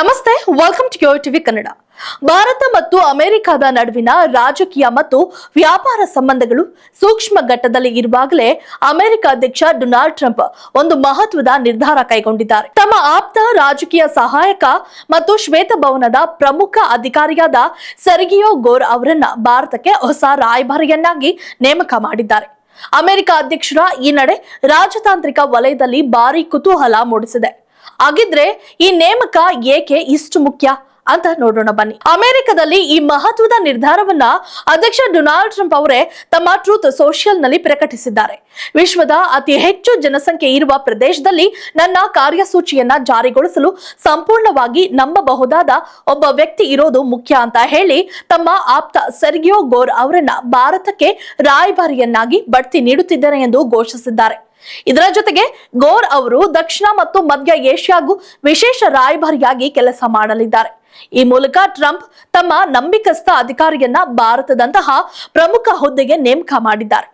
ನಮಸ್ತೆ welcome to your TV Kannada. Bharat ಮತ್ತು ಅಮೆರಿಕದ ನಡುವಿನ ರಾಜಕೀಯ ಮತ್ತು ವ್ಯಾಪಾರ ಸಂಬಂಧಗಳು ಸೂಕ್ಷ್ಮ ಘಟ್ಟದಲ್ಲಿ ಇರುವಾಗಲೇ ಅಮೆರಿಕ ಅಧ್ಯಕ್ಷ ಡೊನಾಲ್ಡ್ ಟ್ರಂಪ್ ಒಂದು ಮಹತ್ವದ ನಿರ್ಧಾರ ಕೈಗೊಂಡಿದ್ದಾರೆ. ತಮ್ಮ ಆಪ್ತ ರಾಜಕೀಯ ಸಹಾಯಕ ಮತ್ತು ಶ್ವೇತಭವನದ ಪ್ರಮುಖ ಅಧಿಕಾರಿಯಾದ ಸರ್ಗಿಯೋ ಗೋರ್ ಅವರನ್ನ ಭಾರತಕ್ಕೆ ಹೊಸ ರಾಯಭಾರಿಯನ್ನಾಗಿ ನೇಮಕ ಮಾಡಿದ್ದಾರೆ. ಅಮೆರಿಕ ಅಧ್ಯಕ್ಷರ ಈ ನಡೆ ರಾಜತಾಂತ್ರಿಕ ವಲಯದಲ್ಲಿ ಭಾರಿ ಕುತೂಹಲ ಮೂಡಿಸಿದೆ. ಹಾಗಿದ್ರೆ ಈ ನೇಮಕ ಏಕೆ ಇಷ್ಟು ಮುಖ್ಯ? ಅಂತ ನೋಡೋಣ ಬನ್ನಿ. ಅಮೆರಿಕದಲ್ಲಿ ಈ ಮಹತ್ವದ ನಿರ್ಧಾರವನ್ನ ಅಧ್ಯಕ್ಷ ಡೊನಾಲ್ಡ್ ಟ್ರಂಪ್ ಅವರೇ ತಮ್ಮ ಟ್ರೂತ್ ಸೋಷಿಯಲ್ನಲ್ಲಿ ಪ್ರಕಟಿಸಿದ್ದಾರೆ. ವಿಶ್ವದ ಅತಿ ಹೆಚ್ಚು ಜನಸಂಖ್ಯೆ ಇರುವ ಪ್ರದೇಶದಲ್ಲಿ ನನ್ನ ಕಾರ್ಯಸೂಚಿಯನ್ನ ಜಾರಿಗೊಳಿಸಲು ಸಂಪೂರ್ಣವಾಗಿ ನಂಬಬಹುದಾದ ಒಬ್ಬ ವ್ಯಕ್ತಿ ಇರೋದು ಮುಖ್ಯ ಅಂತ ಹೇಳಿ ತಮ್ಮ ಆಪ್ತ ಸರ್ಗಿಯೋ ಗೋರ್ ಅವರನ್ನ ಭಾರತಕ್ಕೆ ರಾಯಭಾರಿಯನ್ನಾಗಿ ಬಡ್ತಿ ನೀಡುತ್ತಿದ್ದಾರೆ ಎಂದು ಘೋಷಿಸಿದ್ದಾರೆ. ಇದರ ಜೊತೆಗೆ ಗೋರ್ ಅವರು ದಕ್ಷಿಣ ಮತ್ತು ಮಧ್ಯ ಏಷ್ಯಾಗೂ ವಿಶೇಷ ರಾಯಭಾರಿಯಾಗಿ ಕೆಲಸ ಮಾಡಲಿದ್ದಾರೆ. ಈ ಮೂಲಕ ಟ್ರಂಪ್ ತಮ್ಮ ನಂಬಿಕಸ್ಥ ಅಧಿಕಾರಿಯನ್ನ ಭಾರತದಂತಹ ಪ್ರಮುಖ ಹುದ್ದೆಗೆ ನೇಮಕ ಮಾಡಿದ್ದಾರೆ.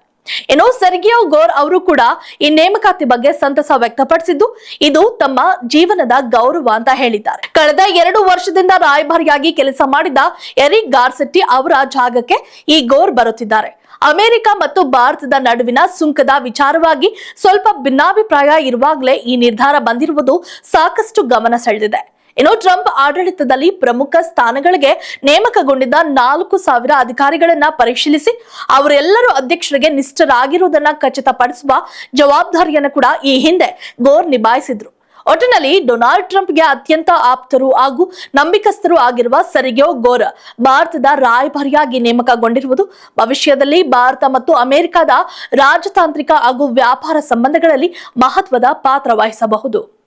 ಇನ್ನು ಸರ್ಗಿಯೋ ಗೋರ್ ಅವರು ಕೂಡ ಈ ನೇಮಕಾತಿ ಬಗ್ಗೆ ಸಂತಸ ವ್ಯಕ್ತಪಡಿಸಿದ್ದು, ಇದು ತಮ್ಮ ಜೀವನದ ಗೌರವ ಅಂತ ಹೇಳಿದ್ದಾರೆ. ಕಳೆದ ಎರಡು ವರ್ಷದಿಂದ ರಾಯಭಾರಿಯಾಗಿ ಕೆಲಸ ಮಾಡಿದ ಎರಿಕ್ ಗಾರ್ಸೆಟ್ಟಿ ಅವರ ಜಾಗಕ್ಕೆ ಈ ಗೋರ್ ಬರುತ್ತಿದ್ದಾರೆ. ಅಮೆರಿಕ ಮತ್ತು ಭಾರತದ ನಡುವಿನ ಸುಂಕದ ವಿಚಾರವಾಗಿ ಸ್ವಲ್ಪ ಭಿನ್ನಾಭಿಪ್ರಾಯ ಇರುವಾಗಲೇ ಈ ನಿರ್ಧಾರ ಬಂದಿರುವುದು ಸಾಕಷ್ಟು ಗಮನ ಸೆಳೆದಿದೆ. ಇನ್ನು ಟ್ರಂಪ್ ಆಡಳಿತದಲ್ಲಿ ಪ್ರಮುಖ ಸ್ಥಾನಗಳಿಗೆ ನೇಮಕಗೊಂಡಿದ್ದ ನಾಲ್ಕು ಸಾವಿರ ಅಧಿಕಾರಿಗಳನ್ನ ಪರಿಶೀಲಿಸಿ ಅವರೆಲ್ಲರೂ ಅಧ್ಯಕ್ಷರಿಗೆ ನಿಷ್ಠರಾಗಿರುವುದನ್ನ ಖಚಿತಪಡಿಸುವ ಜವಾಬ್ದಾರಿಯನ್ನು ಕೂಡ ಈ ಹಿಂದೆ ಗೋರ್ ನಿಭಾಯಿಸಿದ್ರು. ಒಟ್ಟಿನಲ್ಲಿ ಡೊನಾಲ್ಡ್ ಟ್ರಂಪ್ಗೆ ಅತ್ಯಂತ ಆಪ್ತರು ಹಾಗೂ ನಂಬಿಕಸ್ಥರು ಆಗಿರುವ ಸರಿಗೋ ಗೋರ್ ಭಾರತದ ರಾಯಭಾರಿಯಾಗಿ ನೇಮಕಗೊಂಡಿರುವುದು ಭವಿಷ್ಯದಲ್ಲಿ ಭಾರತ ಮತ್ತು ಅಮೆರಿಕದ ರಾಜತಾಂತ್ರಿಕ ಹಾಗೂ ವ್ಯಾಪಾರ ಸಂಬಂಧಗಳಲ್ಲಿ ಮಹತ್ವದ ಪಾತ್ರ ವಹಿಸಬಹುದು.